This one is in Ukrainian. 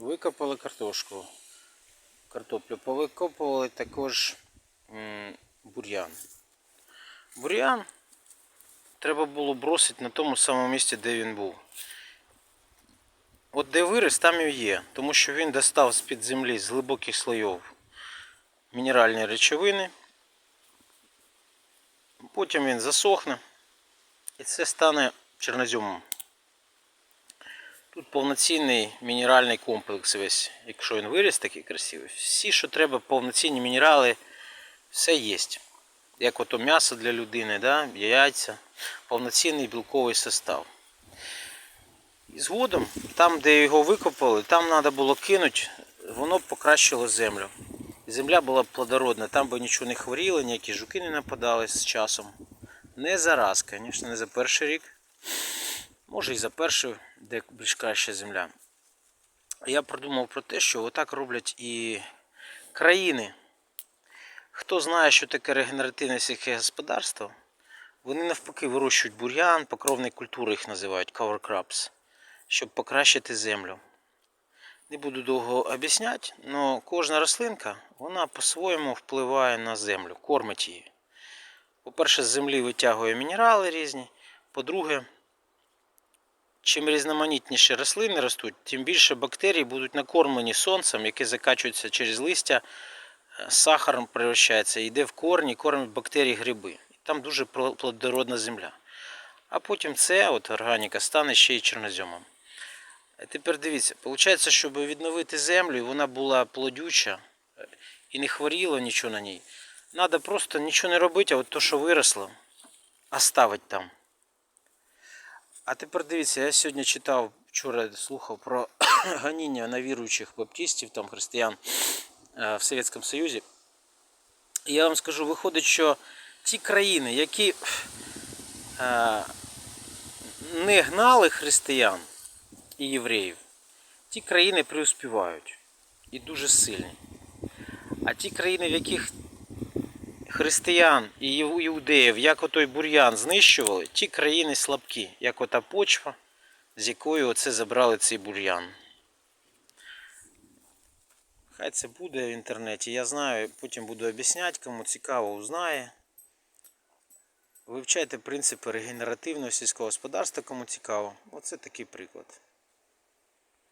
Викопали картошку. Картоплю повикопували також бур'ян. Бур'ян треба було бросити на тому самому місці, де він був. От де виріс, там і є, тому що він достав з-під землі з глибоких слоїв мінеральні речовини. Потім він засохне і це стане чорноземом. Тут повноцінний мінеральний комплекс весь, якщо він виріс такий красивий. Всі, що треба, повноцінні мінерали, все є. Як ото м'ясо для людини, да? яйця, повноцінний білковий состав. І згодом, там, де його викопали, там треба було кинути, воно б покращило землю. Земля була плодородна, там би нічого не хворіло, ніякі жуки не нападали з часом. Не зараз, звісно, не за перший рік. Може і за перший, де більш краща земля. Я продумав про те, що отак роблять і країни. Хто знає, що таке регенеративне сільське господарство, вони навпаки вирощують бур'ян, покровні культури їх називають cover crops, щоб покращити землю. Не буду довго об'ясняти, але кожна рослинка вона по-своєму впливає на землю, кормить її. По-перше, з землі витягує мінерали різні. По-друге, чим різноманітніші рослини ростуть, тим більше бактерій будуть накормлені сонцем, яке закачується через листя, е, сахаром превращається, йде в корні, кормить бактерії гриби. Там дуже плодородна земля. А потім це, от органіка, стане ще й чорноземом. Тепер дивіться, виходить, щоб відновити землю, і вона була плодюча е, і не хворіло нічого на ній. Треба просто нічого не робити, а от то, що виросло, оставить там. А тепер дивіться, я сьогодні читав, вчора слухав про ганіння на віруючих баптистів, там християн е, в Совєтському Союзі. І я вам скажу, виходить, що ті країни, які е, не гнали християн і євреїв, ті країни преуспівають і дуже сильні. А ті країни, в яких християн і іудеїв, як отой бур'ян знищували, ті країни слабкі, як ота почва, з якої оце забрали цей бур'ян. Хай це буде в інтернеті, я знаю, потім буду об'ясняти, кому цікаво, узнає. Вивчайте принципи регенеративного сільського господарства, кому цікаво. Оце такий приклад.